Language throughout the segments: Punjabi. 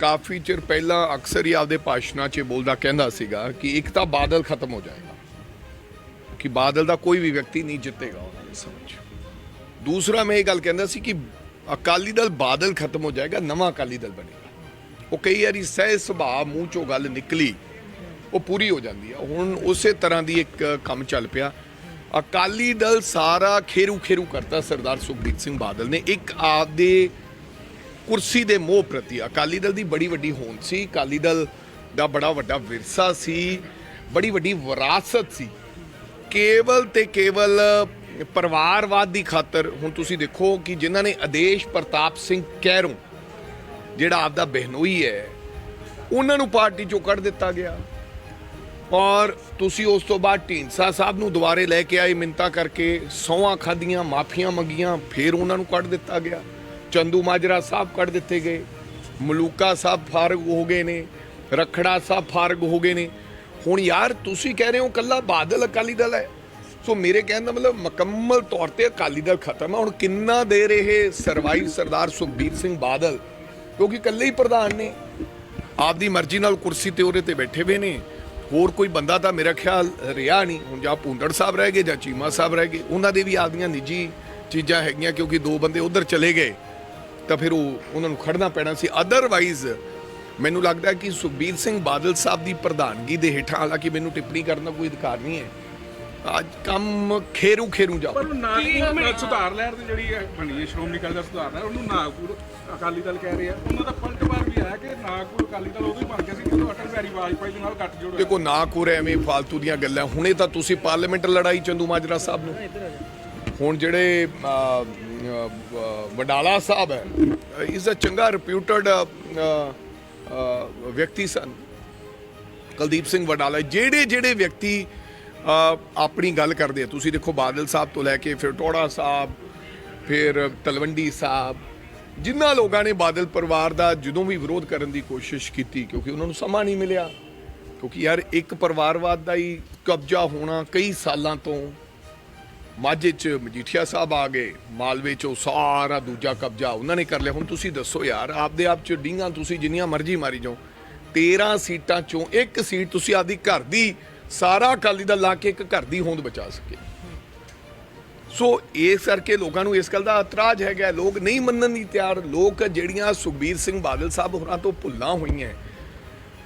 ਕਾਫੀ ਚਿਰ ਪਹਿਲਾਂ ਅਕਸਰ ਹੀ ਆਪਦੇ ਭਾਸ਼ਣਾਂ 'ਚ ਬੋਲਦਾ ਕਹਿੰਦਾ ਸੀਗਾ ਕਿ ਇੱਕ ਤਾਂ ਬਾਦਲ ਖਤਮ ਹੋ ਜਾਏਗਾ, ਕਿ ਬਾਦਲ ਦਾ ਕੋਈ ਵੀ ਵਿਅਕਤੀ ਨਹੀਂ ਜਿੱਤੇਗਾ ਉਹਨਾਂ ਦੇ ਸਮਝ ਦੂਸਰਾ ਮੈਂ ਇਹ ਗੱਲ ਕਹਿੰਦਾ ਸੀ ਕਿ ਅਕਾਲੀ ਦਲ ਬਾਦਲ ਖਤਮ ਹੋ ਜਾਏਗਾ, ਨਵਾਂ ਅਕਾਲੀ ਦਲ ਬਣੇਗਾ। ਉਹ ਕਈ ਵਾਰੀ ਸਹਿ ਸੁਭਾਅ, ਮੂੰਹ ਚੋਂ ਗੱਲ ਨਿਕਲੀ, ਉਹ ਪੂਰੀ ਹੋ ਜਾਂਦੀ ਹੈ ਹੁਣ ਉਸੇ ਤਰ੍ਹਾਂ ਦੀ ਇੱਕ ਕੰਮ ਚੱਲ ਪਿਆ। ਅਕਾਲੀ ਦਲ ਸਾਰਾ ਖੇਰੂ ਖੇਰੂ ਕਰਤਾ ਸਰਦਾਰ ਸੁਖਬੀਰ ਸਿੰਘ ਬਾਦਲ ਨੇ। ਇੱਕ ਆਪਦੇ ਕੁਰਸੀ ਦੇ ਮੋਹ ਪ੍ਰਤੀ ਅਕਾਲੀ ਦਲ ਦੀ ਬੜੀ ਵੱਡੀ ਹੋਂਦ ਸੀ। ਅਕਾਲੀ ਦਲ ਦਾ ਬੜਾ ਵੱਡਾ ਵਿਰਸਾ ਸੀ, ਬੜੀ ਵੱਡੀ ਵਿਰਾਸਤ ਸੀ। ਕੇਵਲ ਤੇ ਕੇਵਲ ਪਰਿਵਾਰਵਾਦ ਦੀ ਖਾਤਰ ਹੁਣ ਤੁਸੀਂ ਦੇਖੋ ਕਿ ਜਿਨ੍ਹਾਂ ਨੇ ਆਦੇਸ਼ ਪ੍ਰਤਾਪ ਸਿੰਘ ਕਹਿਰੋਂ ਜਿਹੜਾ ਆਪਦਾ ਬਹਿਨੋਈ ਹੈ, ਉਹਨਾਂ ਨੂੰ ਪਾਰਟੀ ਚੋਂ ਕੱਢ ਦਿੱਤਾ ਗਿਆ। ਔਰ ਤੁਸੀਂ ਉਸ ਤੋਂ ਬਾਅਦ ਢੀਂਡਸਾ ਸਾਹਿਬ ਨੂੰ ਦੁਬਾਰੇ ਲੈ ਕੇ ਆਏ ਮਿੰਤਾ ਕਰਕੇ ਸੌਆਂ ਖਾਧੀਆਂ, ਮਾਫੀਆਂ ਮੰਗੀਆਂ, ਫਿਰ ਉਹਨਾਂ ਨੂੰ ਕੱਢ ਦਿੱਤਾ ਗਿਆ। ਚੰਦੂ ਮਾਜਰਾ ਸਾਹਿਬ ਕੱਢ ਦਿੱਤੇ ਗਏ। ਮਲੂਕਾ ਸਾਹਿਬ ਫਾਰਗ ਹੋ ਗਏ ਨੇ, ਰਖੜਾ ਸਾਹਿਬ ਫਾਰਗ ਹੋ ਗਏ ਨੇ। ਹੁਣ ਯਾਰ ਤੁਸੀਂ ਕਹਿ ਰਹੇ ਹੋ ਕੱਲਾ ਬਾਦਲ ਅਕਾਲੀ ਦਲ ਹੈ। ਸੋ ਮੇਰੇ ਕਹਿਣ ਦਾ ਮਤਲਬ ਮੁਕੰਮਲ ਤੌਰ ਤੇ ਅਕਾਲੀ ਦਲ ਖਤਮ ਹੈ। ਹੁਣ ਕਿੰਨਾ ਦੇਰ ਇਹ ਸਰਵਾਈਵ ਸਰਦਾਰ ਸੁਖਬੀਰ ਸਿੰਘ ਬਾਦਲ, ਕਿਉਂਕਿ ਇਕੱਲੇ ਹੀ ਪ੍ਰਧਾਨ ਨੇ। ਆਪਦੀ ਮਰਜ਼ੀ ਨਾਲ ਕੁਰਸੀ ਤੇ ਉਹਦੇ ਤੇ ਬੈਠੇ ਹੋਏ ਨੇ। ਹੋਰ ਕੋਈ ਬੰਦਾ ਤਾਂ ਮੇਰਾ ਖਿਆਲ ਰਿਹਾ ਨਹੀਂ। ਹੁਣ ਜਾਂ ਭੁੰਦੜ ਸਾਹਿਬ ਰਹਿ ਗਏ ਜਾਂ ਚੀਮਾ ਸਾਹਿਬ ਰਹਿ ਗਏ। ਉਹਨਾਂ ਦੇ ਵੀ ਆਪਦੀਆਂ ਨਿੱਜੀ ਚੀਜ਼ਾਂ ਹੈਗੀਆਂ ਕਿਉਂਕਿ ਦੋ ਬੰਦੇ ਉਧਰ ਚਲੇ ਗਏ। ਤਾਂ ਫਿਰ ਉਹ ਉਹਨਾਂ ਨੂੰ ਖੜਨਾ ਪੈਣਾ ਸੀ। ਅਦਰਵਾਈਜ਼ ਮੈਨੂੰ ਲੱਗਦਾ ਕਿ ਸੁਖਬੀਰ ਸਿੰਘ ਬਾਦਲ ਸਾਹਿਬ ਦੀ ਪ੍ਰਧਾਨਗੀ ਦੇ ਹੇਠਾਂ ਹਾਲਾਂਕਿ ਮੈਨੂੰ ਟਿੱਪਣੀ ਕਰਨ ਦਾ ਕੋਈ ਅਧਿਕਾਰ ਨਹੀਂ ਹੈ। ਅੱਜ ਕੰਮ ਖੇਰੂ ਖੇਰੂ ਜਾਓ। ਪਰ ਨਾਗਪੁਰ ਸੁਧਾਰ ਲਹਿਰ ਦੀ ਜਿਹੜੀ ਹੈ ਬਣੀ ਹੈ ਸ਼੍ਰੋਮਣੀ ਅਕਾਲੀ ਦਲ ਸੁਧਾਰ ਲਹਿਰ ਉਹਨੂੰ ਨਾਗਪੁਰ ਅਕਾਲੀ ਦਲ ਕਹਿ ਰਹੇ। ਆ ਉਹਨਾਂ ਦਾ ਪਲਟਵਾਰ ਵੀ ਆਇਆ ਕਿ ਨਾਗਪੁਰ ਅਕਾਲੀ ਦਲ ਉਦੋਂ ਹੀ ਬਣ ਗਿਆ ਸੀ ਜਦੋਂ ਅਟਲ ਬਿਹਾਰੀ ਵਾਜਪਾਈ ਦੇ ਨਾਲ ਗੱਠ ਜੋੜ ਦੇਖੋ ਨਾ ਕੋਰੇ ਐਵੇਂ ਫਾਲਤੂ ਦੀਆਂ ਗੱਲਾਂ। ਹੁਣੇ ਤਾਂ ਤੁਸੀਂ ਪਾਰਲੀਮੈਂਟ ਲੜਾਈ ਚੰਦੂ ਮਾਜਰਾ ਸਾਹਿਬ ਨੂੰ। ਹੁਣ ਜਿਹੜੇ ਵਡਾਲਾ ਸਾਹਿਬ ਹੈ ਇਸ ਅ ਚੰਗਾ ਰਿਪਿਊਟਡ ਵਿਅਕਤੀ ਸਨ। ਕੁਲਦੀਪ ਸਿੰਘ ਵਡਾਲਾ, ਜਿਹੜੇ ਜਿਹੜੇ ਵਿਅਕਤੀ ਆਪਣੀ ਗੱਲ ਕਰਦੇ ਆ, ਤੁਸੀਂ ਦੇਖੋ ਬਾਦਲ ਸਾਹਿਬ ਤੋਂ ਲੈ ਕੇ ਫਿਰ ਟੋੜਾ ਸਾਹਿਬ, ਫਿਰ ਤਲਵੰਡੀ ਸਾਹਿਬ ਜਿਨ੍ਹਾਂ ਲੋਕਾਂ ਨੇ ਬਾਦਲ ਪਰਿਵਾਰ ਦਾ ਜਦੋਂ ਵੀ ਵਿਰੋਧ ਕਰਨ ਦੀ ਕੋਸ਼ਿਸ਼ ਕੀਤੀ, ਕਿਉਂਕਿ ਉਹਨਾਂ ਨੂੰ ਸਮਾਂ ਨਹੀਂ ਮਿਲਿਆ, ਕਿਉਂਕਿ ਯਾਰ ਇੱਕ ਪਰਿਵਾਰਵਾਦ ਦਾ ਹੀ ਕਬਜ਼ਾ ਹੋਣਾ ਕਈ ਸਾਲਾਂ ਤੋਂ ਮਾਝੇ ਚ ਮਜੀਠੀਆ ਸਾਹਿਬ ਆ ਗਏ, ਮਾਲਵੇ 'ਚੋਂ ਸਾਰਾ ਦੂਜਾ ਕਬਜ਼ਾ ਉਹਨਾਂ ਨੇ ਕਰ ਲਿਆ। ਹੁਣ ਤੁਸੀਂ ਦੱਸੋ ਯਾਰ, ਆਪਦੇ ਆਪ ਚ ਡੀਂਗਾਂ ਤੁਸੀਂ ਜਿੰਨੀਆਂ ਮਰਜ਼ੀ ਮਾਰੀ ਜਾਓ। 13 ਸੀਟਾਂ ਚੋਂ ਇੱਕ ਸੀਟ ਤੁਸੀਂ ਆਪਦੀ ਘਰ ਦੀ, ਸਾਰਾ ਅਕਾਲੀ ਦਲ ਲਾ ਕੇ ਇੱਕ ਘਰ ਦੀ ਹੋਂਦ ਬਚਾ ਸਕੇ। ਸੋ ਇਸ ਕਰਕੇ ਲੋਕਾਂ ਨੂੰ ਇਸ ਗੱਲ ਦਾ ਇਤਰਾਜ਼ ਹੈਗਾ, ਲੋਕ ਨਹੀਂ ਮੰਨਣ ਦੀ ਤਿਆਰ। ਲੋਕ ਜਿਹੜੀਆਂ ਸੁਖਬੀਰ ਸਿੰਘ ਬਾਦਲ ਸਾਹਿਬ ਹੋਰਾਂ ਤੋਂ ਭੁੱਲਾਂ ਹੋਈਆਂ,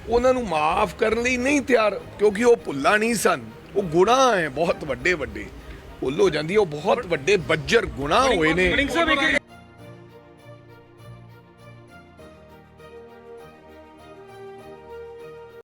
ਉਹਨਾਂ ਨੂੰ ਮਾਫ ਕਰਨ ਲਈ ਨਹੀਂ ਤਿਆਰ, ਕਿਉਂਕਿ ਉਹ ਭੁੱਲਾਂ ਨਹੀਂ ਸਨ। ਉਹ ਗੁਨਾਹ ਹੈ, ਬਹੁਤ ਵੱਡੇ ਵੱਡੇ ਭੁੱਲ ਹੋ ਜਾਂਦੀ ਹੈ, ਉਹ ਬਹੁਤ ਵੱਡੇ ਬੱਜਰ ਗੁਨਾਹ ਹੋਏ ਨੇ।